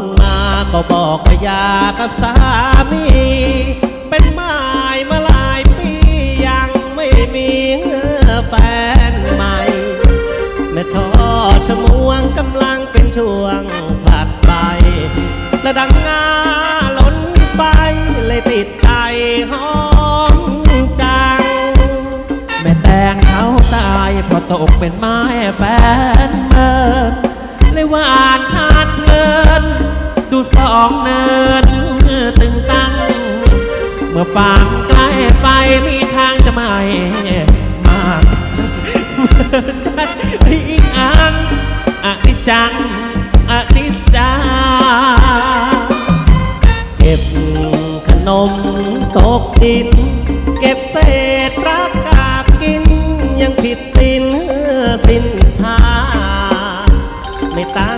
คุณมาก็บอกพยากับสามี เป็นไม้มาหลายปียังไม่มีเออแฟนใหม่ แม่ช่อชมวงกำลังเป็นช่วงผลัดไปและดังงาล้นไปเลยติดใจหอมจัง แม่แตงเขาตายเพราะตกเป็นไม้แฟนเมินเลยหวานทานเพลิน ดูสองเนินตึงตังเมื่อปางใกล้ไปมีทางจะไม่มากไม่อีกอังอนิจังอันิจาเก็บขนมตกดิน เก็บเศษรักกากิน ยังผิดสินสิ้นทาไม่ตั้ง